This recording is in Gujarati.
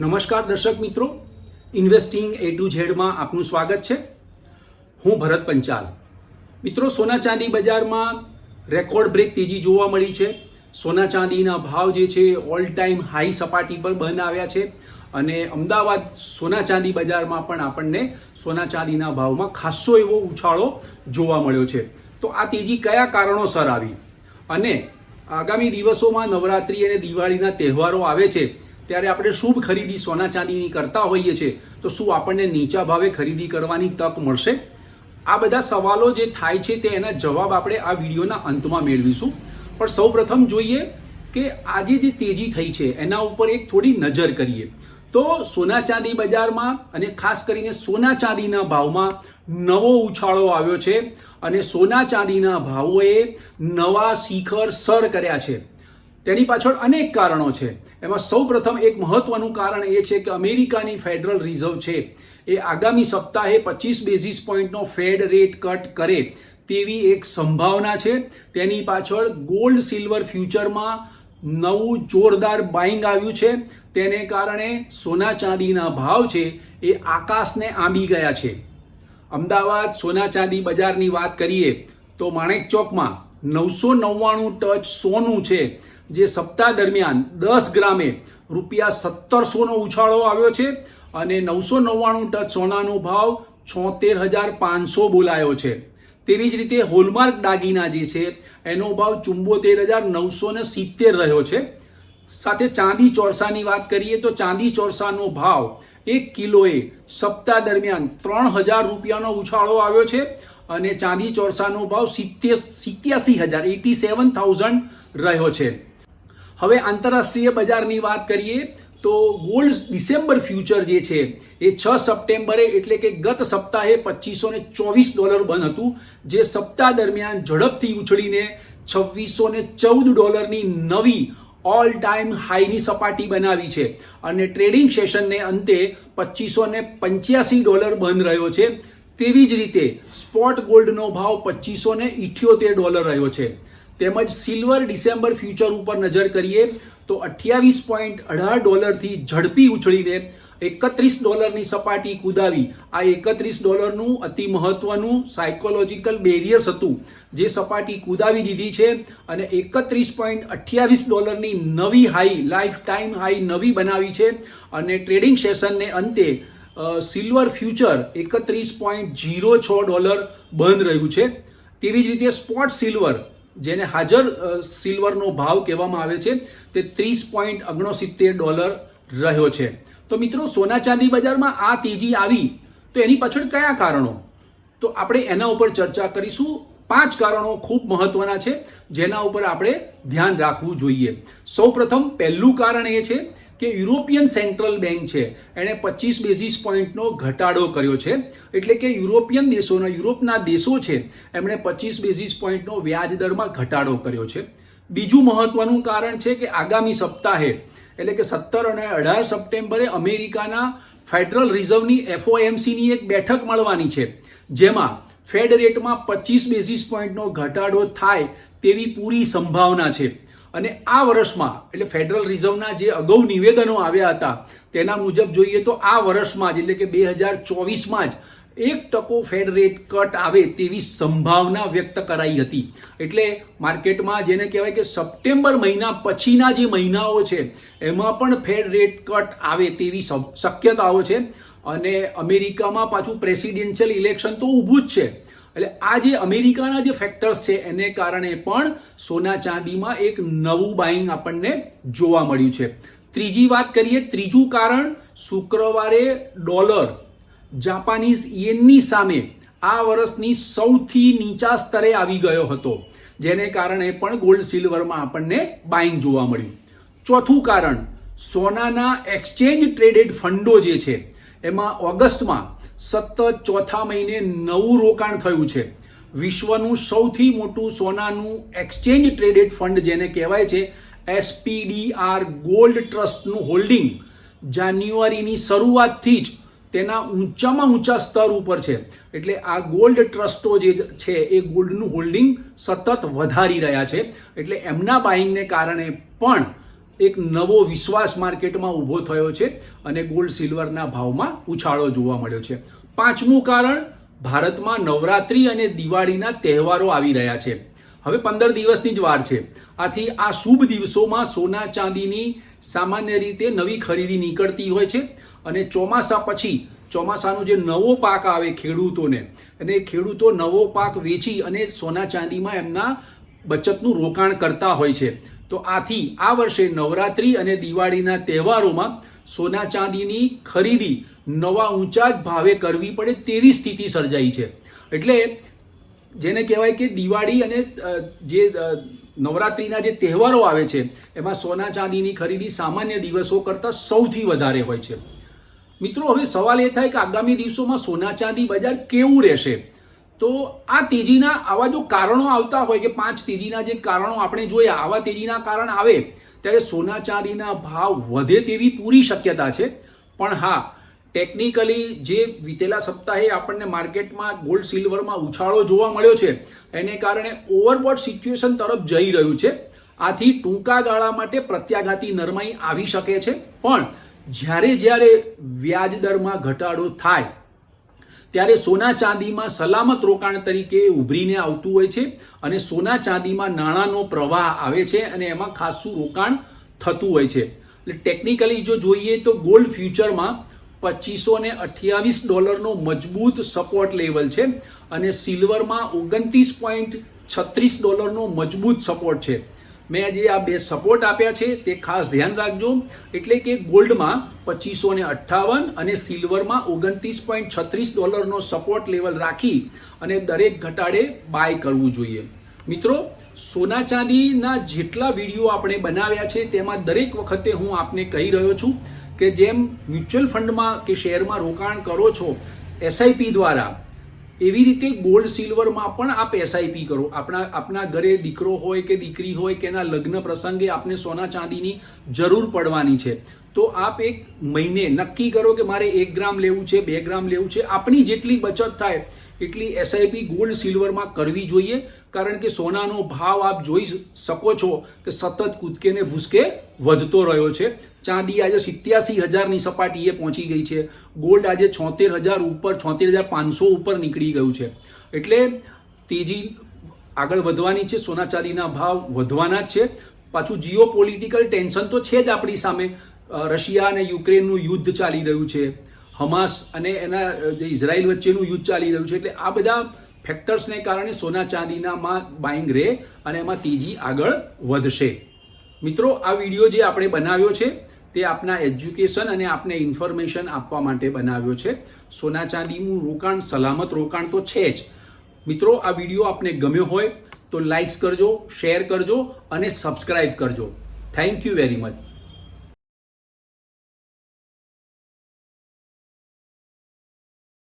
નમસ્કાર દર્શક મિત્રો. ઇન્વેસ્ટિંગ એ ટુ ઝેડમાં આપનું સ્વાગત છે. હું ભરત પંચાલ. મિત્રો, સોના ચાંદી બજારમાં રેકોર્ડ બ્રેક તેજી જોવા મળી છે. સોના ચાંદીના ભાવ જે છે ઓલ ટાઈમ હાઈ સપાટી પર બંધ આવ્યા છે. અને અમદાવાદ સોના ચાંદી બજારમાં પણ આપણને સોના ચાંદીના ભાવમાં ખાસ્સો એવો ઉછાળો જોવા મળ્યો છે. તો આ તેજી કયા કારણોસર આવી? અને આગામી દિવસોમાં નવરાત્રી અને દિવાળીના તહેવારો આવે છે. ત્યારે આપણે શુભ ખરીદી સોના ચાંદીની કરતા હોઈએ છીએ, તો શું આપણને નીચા ભાવે ખરીદી કરવાની તક મળશે? આ બધા સવાલો જે થાય છે તે એના જવાબ આપણે આ વિડીયોના અંતમાં મેળવીશું. પણ સૌપ્રથમ જોઈએ કે આજે જે તેજી થઈ છે, એના ઉપર એક થોડી નજર કરીએ. તો સોના ચાંદી બજારમાં અને ખાસ કરીને સોના ચાંદીના ભાવમાં નવો ઉછાળો આવ્યો છે અને સોના ચાંદીના ભાવોએ નવા શિખર સર કર્યા છે. તેની પાછળ અનેક કારણો છે. એમાં સૌપ્રથમ એક મહત્વનું કારણ એ છે કે અમેરિકાની ફેડરલ રિઝર્વ છે. એ આગામી સપ્તાહે પચીસ બેઝિસ પોઈન્ટનો ફેડ રેટ કટ કરે તેવી એક સંભાવના છે. તેની પાછળ ગોલ્ડ સિલ્વર ફ્યુચરમાં નવું જોરદાર બાઇંગ આવ્યું છે. તેને કારણે સોના ચાંદીના ભાવ છે એ આકાશને આંબી ગયા છે. અમદાવાદ સોના ચાંદી બજારની વાત કરીએ તો માણેક ચોકમાં નવસો નવ્વાણું ટચ સોનું છે, જે સપ્તાહ દરમિયાન દસ ગ્રામે રૂપિયા સત્તરસોનો ઉછાળો આવ્યો છે અને નવસો નવ્વાણું ટચ સોનાનો ભાવ છોતેર હજાર પાંચસો બોલાયો છે. તેવી જ રીતે હોલમાર્ક દાગીના જે છે, એનો ભાવ ચુંબોતેર હજાર નવસો ને સિત્તેર રહ્યો છે. સાથે ચાંદી ચોરસાની વાત કરીએ તો ચાંદી ચોરસાનો ભાવ એક કિલોએ સપ્તાહ દરમિયાન ત્રણ હજાર રૂપિયાનો ઉછાળો આવ્યો છે અને ચાંદી ચોરસાનો ભાવ સિત્તેર સિત્યાસી હજાર એટી સેવન થાઉઝન્ડ રહ્યો છે. હવે આંતરરાષ્ટ્રીય બજારની વાત કરીએ તો ગોલ્ડ ડિસેમ્બર ફ્યુચર જે છે, એ છ સપ્ટેમ્બરે એટલે કે ગત સપ્તાહે પચીસો ને ચોવીસ ડોલર બંધ હતું, જે સપ્તાહ દરમિયાન ઝડપથી ઉછળીને છવ્વીસો ને ચૌદ ડોલરની નવી ઓલ ટાઈમ હાઈની સપાટી બનાવી છે. અને ટ્રેડિંગ સેશનને અંતે પચીસો ને પંચ્યાસી ડોલર બંધ રહ્યો છે. તેવી જ રીતે સ્પોટ ગોલ્ડનો ભાવ પચીસો ને ઇઠ્યોતેર ડોલર રહ્યો છે. તેમજ સિલ્વર ડિસેમ્બર ફ્યુચર ઉપર નજર કરીએ તો અઠ્યાવીસ પોઈન્ટ અઢાર ડોલરથી ઝડપી ઉછળીને એકત્રીસ ડોલરની સપાટી કુદાવી. આ એકત્રીસ ડોલરનું અતિ મહત્વનું સાયકોલોજીકલ બેરિયર્સ હતું, જે સપાટી કુદાવી દીધી છે અને એકત્રીસ પોઈન્ટ અઠ્યાવીસ ડોલરની નવી હાઈ લાઈફ ટાઈમ હાઈ નવી બનાવી છે અને ટ્રેડિંગ સેશનને અંતે સિલ્વર ફ્યુચર એકત્રીસ પોઈન્ટ જીરો છ ડોલર બંધ રહ્યું છે. તેવી જ રીતે સ્પોટ સિલ્વર જેને હાજર સિલ્વરનો ભાવ કહેવામાં આવે છે, તે ત્રીસ પોઈન્ટ ઓગણસિત્તેર ડોલર રહ્યો છે. તો મિત્રો સોના ચાંદી બજારમાં આ તેજી આવી, તો એની પાછળ કયા કારણો? તો આપણે એના ઉપર ચર્ચા કરીશું. પાંચ કારણો ખૂબ મહત્વના છે, જેના ઉપર આપણે ધ્યાન રાખવું જોઈએ. સૌપ્રથમ પહેલું કારણ એ છે કે યુરોપિયન સેન્ટ્રલ બેંક છે, એણે પચીસ બેઝિસ પોઈન્ટનો ઘટાડો કર્યો છે. એટલે કે યુરોપિયન દેશોના, યુરોપના દેશો છે, એમણે પચીસ બેઝિસ પોઈન્ટનો વ્યાજ દરમાં ઘટાડો કર્યો છે. બીજું મહત્વનું કારણ છે કે આગામી સપ્તાહે, એટલે કે સત્તર અને અઢાર સપ્ટેમ્બરે અમેરિકાના ફેડરલ રિઝર્વની એફઓએમસીની એક બેઠક મળવાની છે, જેમાં ફેડ રેટમાં પચીસ બેઝિસ પોઈન્ટનો ઘટાડો થાય તેવી પૂરી સંભાવના છે. અને આ વર્ષમાં, એટલે ફેડરલ રિઝર્વના જે અગાઉ નિવેદનો આવ્યા હતા, તેના મુજબ જોઈએ તો આ વર્ષમાં જ, એટલે કે બે હજાર ચોવીસમાં જ, એક ટકો ફેડ રેટ કટ આવે તેવી સંભાવના વ્યક્ત કરાઈ હતી. એટલે માર્કેટમાં જેને કહેવાય કે સપ્ટેમ્બર મહિના પછીના જે મહિનાઓ છે, એમાં પણ ફેડ રેટ કટ આવે તેવી શક્યતાઓ છે. અને અમેરિકામાં પાછું પ્રેસિડેન્શિયલ ઇલેક્શન તો ઊભું જ છે. એટલે આ જે અમેરિકાના જે ફેક્ટર્સ છે, એને કારણે પણ સોના ચાંદીમાં એક નવું બાઇંગ આપણને જોવા મળ્યું છે. ત્રીજી વાત કરીએ, ત્રીજું કારણ શુક્રવારે ડોલર જાપાનીઝ યેનની સામે આ વર્ષની સૌથી નીચા સ્તરે આવી ગયો હતો, જેને કારણે પણ ગોલ્ડ સિલ્વરમાં આપણને બાઇંગ જોવા મળ્યું. ચોથું કારણ, સોનાના એક્સચેન્જ ટ્રેડેડ ફંડો જે છે એમાં ઓગસ્ટમાં સતત ચોથા મહિને નવું રોકાણ થયું છે. વિશ્વનું સૌથી મોટું સોનાનું એક્સચેન્જ ટ્રેડેડ ફંડ જેને કહેવાય છે એસપીડીઆર ગોલ્ડ ટ્રસ્ટનું હોલ્ડિંગ જાન્યુઆરીની શરૂઆતથી જ તેના ઊંચામાં ઊંચા સ્તર ઉપર છે. એટલે આ ગોલ્ડ ટ્રસ્ટો જે છે એ ગોલ્ડનું હોલ્ડિંગ સતત વધારી રહ્યા છે. એટલે એમના બાઇંગને કારણે પણ એક નવો વિશ્વાસ માર્કેટમાં ઊભો થયો છે અને ગોલ્ડ સિલ્વરના ભાવમાં ઉછાળો જોવા મળ્યો છે. પાંચમું કારણ, ભારતમાં નવરાત્રી અને દિવાળીના તહેવારો આવી રહ્યા છે. હવે પંદર દિવસની જ વાર છે. આથી આ શુભ દિવસોમાં સોના ચાંદીની સામાન્ય રીતે નવી ખરીદી નીકળતી હોય છે અને ચોમાસા પછી ચોમાસાનો જે નવો પાક આવે ખેડૂતોને, અને ખેડૂતો નવો પાક વેચી અને સોના ચાંદીમાં એમના બચતનું રોકાણ કરતા હોય છે. તો આથી આ વર્ષે નવરાત્રી અને દિવાળીના તહેવારોમાં સોના ચાંદીની ખરીદી નવા ઊંચા જ ભાવે કરવી પડે તેવી સ્થિતિ સર્જાઈ છે. એટલે જેને કહેવાય કે દિવાળી અને જે નવરાત્રિના જે તહેવારો આવે છે, એમાં સોના ચાંદીની ખરીદી સામાન્ય દિવસો કરતાં સૌથી વધારે હોય છે. મિત્રો, હવે સવાલ એ થાય કે આગામી દિવસોમાં સોના ચાંદી બજાર કેવું રહેશે? તો આ તેજીના આવા જો કારણો આવતા હોય કે પાંચ તેજીના જે કારણો આપણે જોયા, આવા તેજીના કારણ આવે, ત્યારે સોના ચાંદીના ભાવ વધે તેવી પૂરી શક્યતા છે. પણ હા ટેકનિકલી જે વીતેલા સપ્તાહે આપણને માર્કેટમાં ગોલ્ડ સિલ્વરમાં ઉછાળો જોવા મળ્યો છે, એને કારણે ઓવરબોટ સિચ્યુએશન તરફ જઈ રહ્યું છે. આથી ટૂંકા ગાળા માટે પ્રત્યાઘાતી નરમાઈ આવી શકે છે. પણ જ્યારે જ્યારે વ્યાજ દરમાં ઘટાડો થાય ત્યારે સોના ચાંદીમાં સલામત રોકાણ તરીકે ઉભરીને આવતું હોય છે અને સોના ચાંદીમાં નાણાંનો પ્રવાહ આવે છે અને એમાં ખાસું રોકાણ થતું હોય છે. એટલે ટેકનિકલી જો જોઈએ તો ગોલ્ડ ફ્યુચરમાં પચીસો ને અઠ્યાવીસ ડોલરનો મજબૂત સપોર્ટ લેવલ છે અને સિલ્વરમાં ઓગણત્રીસ પોઈન્ટ છત્રીસ ડોલરનો મજબૂત સપોર્ટ છે. મેં જે આ બે સપોર્ટ આપ્યા છે, તે ખાસ ધ્યાન રાખજો. એટલે કે ગોલ્ડમાં પચીસો ને અઠ્ઠાવન અને સિલ્વરમાં ઓગણત્રીસ પોઈન્ટ છત્રીસ ડોલરનો સપોર્ટ લેવલ રાખી અને દરેક ઘટાડે બાય કરવું જોઈએ. મિત્રો, સોના ચાંદીના જેટલા વીડિયો આપણે બનાવ્યા છે, તેમાં દરેક વખતે હું આપને કહી રહ્યો છું કે જેમ મ્યુચ્યુઅલ ફંડમાં કે શેરમાં રોકાણ કરો છો એસઆઈપી દ્વારા એવી રીતે ગોલ્ડ સિલ્વરમાં પણ આપ એસઆઈપી કરો. આપણા, આપના ઘરે દીકરો હોય કે દીકરી હોય કે એના લગ્ન પ્રસંગે આપને સોના ચાંદીની જરૂર પડવાની છે. તો આપ એક મહિને નક્કી કરો કે મારે એક ગ્રામ લેવું છે, બે ગ્રામ લેવું છે. આપણી જેટલી બચત થાય, એટલી એસઆઈપી ગોલ્ડ સિલ્વરમાં કરવી જોઈએ. કારણ કે સોનાનો ભાવ આપ જોઈ શકો છો કે સતત કૂદકે ને ભૂસકે વધતો રહ્યો છે. ચાંદી આજે સિત્યાસી હજારની સપાટીએ પહોંચી ગઈ છે. ગોલ્ડ આજે છોતેર હજાર ઉપર, છોતેર હજાર પાંચસો ઉપર નીકળી ગયું છે. એટલે તેજી આગળ વધવાની છે સોના ચાંદીના ભાવ વધવાના જ છે. પાછું જીઓ પોલિટિકલ ટેન્શન તો છે જ આપણી સામે. રશિયા અને યુક્રેનનું યુદ્ધ ચાલી રહ્યું છે. હમાસ અને એના જે ઇઝરાયલ વચ્ચેનું યુદ્ધ ચાલી રહ્યું છે. એટલે આ બધા ફેક્ટર્સને કારણે સોના ચાંદીનામાં બાઇંગ રહે અને એમાં તેજી આગળ વધશે. મિત્રો, આ વીડિયો જે આપણે બનાવ્યો છે, તે આપના એજ્યુકેશન અને આપને ઇન્ફોર્મેશન આપવા માટે બનાવ્યો છે. સોના ચાંદીનું રોકાણ સલામત રોકાણ તો છે જ. મિત્રો, આ વીડિયો આપને ગમ્યો હોય તો લાઇક્સ કરજો શેર કરજો અને સબસ્ક્રાઇબ કરજો. Thank you very much